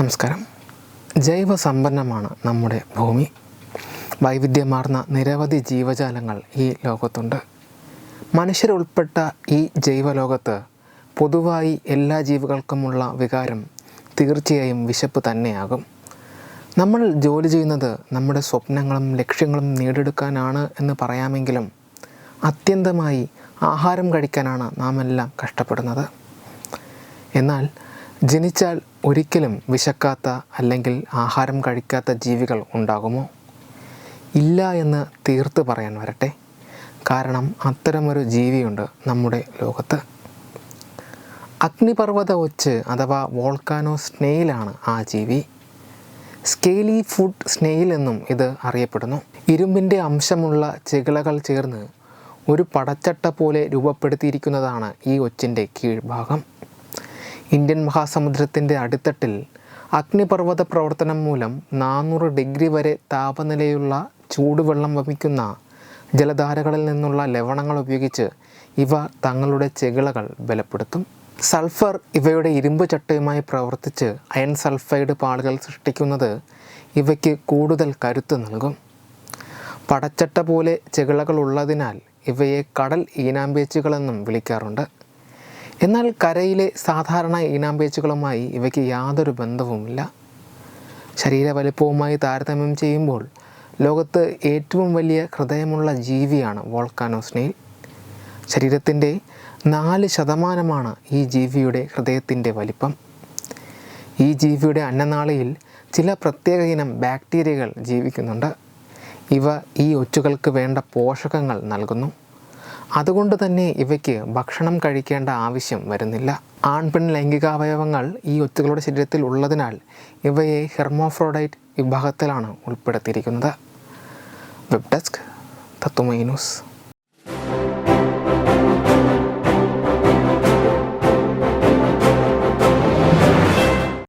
നമസ്കാരം. ജൈവസമ്പന്നമാണ് നമ്മുടെ ഭൂമി. വൈവിധ്യമാർന്ന നിരവധി ജീവജാലങ്ങൾ ഈ ലോകത്തുണ്ട്. മനുഷ്യരുൾപ്പെട്ട ഈ ജൈവലോകത്ത് പൊതുവായി എല്ലാ ജീവികൾക്കുമുള്ള വികാരം തീർച്ചയായും വിശപ്പ് തന്നെയാകും. നമ്മൾ ജോലി ചെയ്യുന്നത് നമ്മുടെ സ്വപ്നങ്ങളും ലക്ഷ്യങ്ങളും നേടിയെടുക്കാനാണ് എന്ന് പറയാമെങ്കിലും അത്യന്തമായി ആഹാരം കഴിക്കാനാണ് നാം എല്ലാം കഷ്ടപ്പെടുന്നത്. എന്നാൽ ജനിച്ചാൽ ഒരിക്കലും വിശക്കാത്ത അല്ലെങ്കിൽ ആഹാരം കഴിക്കാത്ത ജീവികൾ ഉണ്ടാകുമോ? ഇല്ല എന്ന് തീർത്ത് പറയാൻ വരട്ടെ. കാരണം അത്തരമൊരു ജീവിയുണ്ട് നമ്മുടെ ലോകത്ത്. അഗ്നിപർവത ഒച്ച് അഥവാ വോൾക്കാനോ സ്നെയിലാണ് ആ ജീവി. സ്കെയിലി ഫുഡ് സ്നെയിൽ എന്നും ഇത് അറിയപ്പെടുന്നു. ഇരുമ്പിന്റെ അംശമുള്ള ചെകിളകൾ ചേർന്ന് ഒരു പടച്ചട്ട പോലെ രൂപപ്പെടുത്തിയിരിക്കുന്നതാണ് ഈ ഒച്ചിന്റെ കീഴ്ഭാഗം. ഇന്ത്യൻ മഹാസമുദ്രത്തിന്റെ അടിത്തട്ടിൽ അഗ്നിപർവത പ്രവർത്തനം മൂലം നാനൂറ് ഡിഗ്രി വരെ താപനിലയുള്ള ചൂടുവെള്ളം വമിക്കുന്ന ജലധാരകളിൽ നിന്നുള്ള ലവണങ്ങൾ ഉപയോഗിച്ച് ഇവ തങ്ങളുടെ ചെകിളകൾ ബലപ്പെടുത്തും. സൾഫർ ഇവയുടെ ഇരുമ്പ് ചട്ടയുമായി പ്രവർത്തിച്ച് അയൺ സൾഫൈഡ് പാളുകൾ സൃഷ്ടിക്കുന്നത് ഇവയ്ക്ക് കൂടുതൽ കരുത്ത് നൽകും. പടച്ചട്ട പോലെ ചെകിളകൾ ഉള്ളതിനാൽ ഇവയെ കടൽ ഈനാമ്പേച്ചുകളെന്നും വിളിക്കാറുണ്ട്. എന്നാൽ കരയിലെ സാധാരണ ഇനാമ്പേച്ചുകളുമായി ഇവയ്ക്ക് യാതൊരു ബന്ധവുമില്ല. ശരീര വലിപ്പവുമായി താരതമ്യം ചെയ്യുമ്പോൾ ലോകത്ത് ഏറ്റവും വലിയ ഹൃദയമുള്ള ജീവിയാണ് വോൾക്കാനോ സ്നെയിൽ ശരീരത്തിന്റെ നാല് ശതമാനമാണ് ഈ ജീവിയുടെ ഹൃദയത്തിന്റെ വലിപ്പം. ഈ ജീവിയുടെ അന്നനാളിയിൽ ചില പ്രത്യേക ഇനം ബാക്ടീരിയകൾ ജീവിക്കുന്നുണ്ട്. ഇവ ഈ ഒച്ചുകൾക്ക് വേണ്ട പോഷകങ്ങൾ നൽകുന്നു. അതുകൊണ്ട് തന്നെ ഇവയ്ക്ക് ഭക്ഷണം കഴിക്കേണ്ട ആവശ്യം വരുന്നില്ല. ആൺപെൺ ലൈംഗികാവയവങ്ങൾ ഈ ഒത്തുകളുടെ ശരീരത്തിൽ ഉള്ളതിനാൽ ഇവയെ ഹെർമോഫ്രോഡൈറ്റ് വിഭാഗത്തിലാണ് ഉൾപ്പെടുത്തിയിരിക്കുന്നത്. വെബ് ഡെസ്ക് തത്വമൈ